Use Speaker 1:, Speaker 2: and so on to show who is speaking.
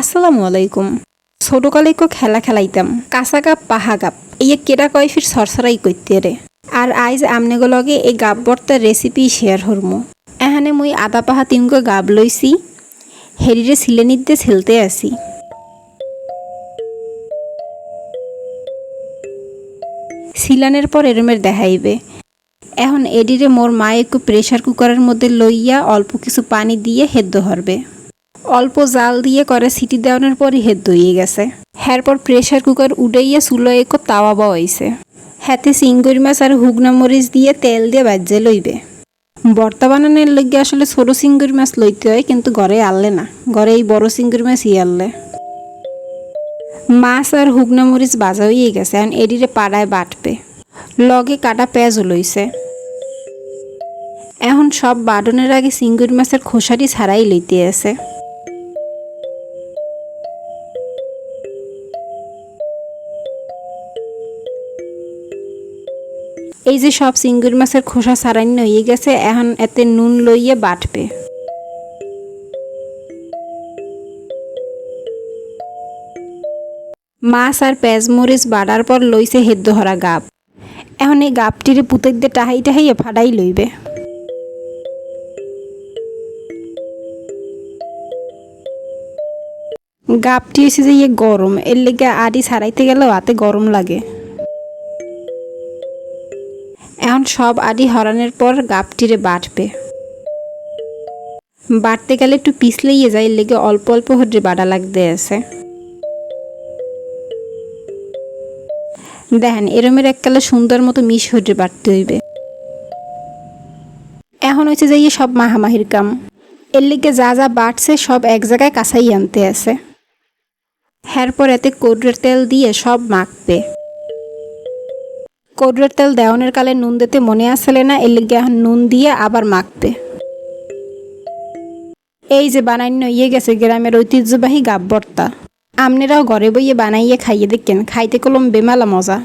Speaker 1: আসসালামু আলাইকুম। ছোটকালে কো খেলা খেলাইতাম। কাঁচা কাপ, পাহা কাপ। এই কেটা কয় ফির সরসরাই করতে রে। আর আইজ আমনেগো লগে এই গাব বর্তার রেসিপি শেয়ার হরমু। এখানে মুই আদা পাহা তিনগো গাব লইছি। হেরিরে সিলে নিতে ছেলতে আসি। সিলানের পর এরমের দেখাইবে। এখন এডিরে মোর মা একটু প্রেশার কুকারের মধ্যে লইয়া অল্প কিছু পানি দিয়ে হেদ্দ হরবে। অল্প জাল দিয়ে করে সিটি দেওয়ানোর পরই হেদ্দ হয়ে গেছে। এরপর প্রেশার কুকার উড়াইয়া চুলো একো তাওয়া বাওয়াইছে হাতে চিঙ্গুরি মাছ আর হুগনা মরিচ দিয়ে তেল দিয়ে বাজ্যে লইবে। বর্তা বানানোর লগে আসলে ছোট চিঙ্গুরি মাছ লইতে হয়, কিন্তু ঘরে আনলে না। ঘরে এই বড় চিঙ্গুরি মাছই আনলে মাছ আর হুগনা মরিচ বাজা হয়ে গেছে এখন এডিরে পাড়ায় বাটবে। লগে কাটা পেঁয়াজও লইছে। এখন সব বাটনের আগে চিঙ্গুরি মাছের খোসাটি ছাড়াই লইতে আছে। এই যে সব চিঙ্গুরি মাছের খোসা ছাড়াই হয়ে গেছে, এখন এতে নুন লইয়ে বাটবে। মাছ আর পেঁয়াজ মরিচ বাড়ার পর লইছে হেদ্দ হরা গাব। এখন এই গাবটিরে পুতের দিয়ে টাহাই টাহাইয়ে ফাটাই লইবে। গাবটি এসে যে ইয়ে গরম, এর লেগে আড়ি ছাড়াইতে গেলেও হাতে গরম লাগে। এখন সব আদি হরানোর পর গাবটিরে বাটবে। বাটতে গেলে একটু পিছলেইয়ে যায়, লেগে অল্প অল্প হচ্ছে বাড়া লাগতে আছে। দেখেন, এরমের এককালে সুন্দর মতো মিশ হতে বাড়তে হইবে। এখন হচ্ছে যে ইয়ে সব মাহামাহির কাম। এর লিগে যা যা বাড়ছে সব এক জায়গায় কাছাই আনতে আছে। এরপর এতে কৌডের তেল দিয়ে সব মাখবে। কৌডের তেল দেওয়ানের কালে নুন দিতে মনে আসলে না, এর লিগে নুন দিয়ে আবার মাখতে। এই যে বানান্য ইয়ে গেছে গ্রামের ঐতিহ্যবাহী গাব আপনারাও আমনেরাও ঘরে বইয়ে বানাইয়ে খাইয়ে দেখেন, খাইতে কলম বেমালা মজা।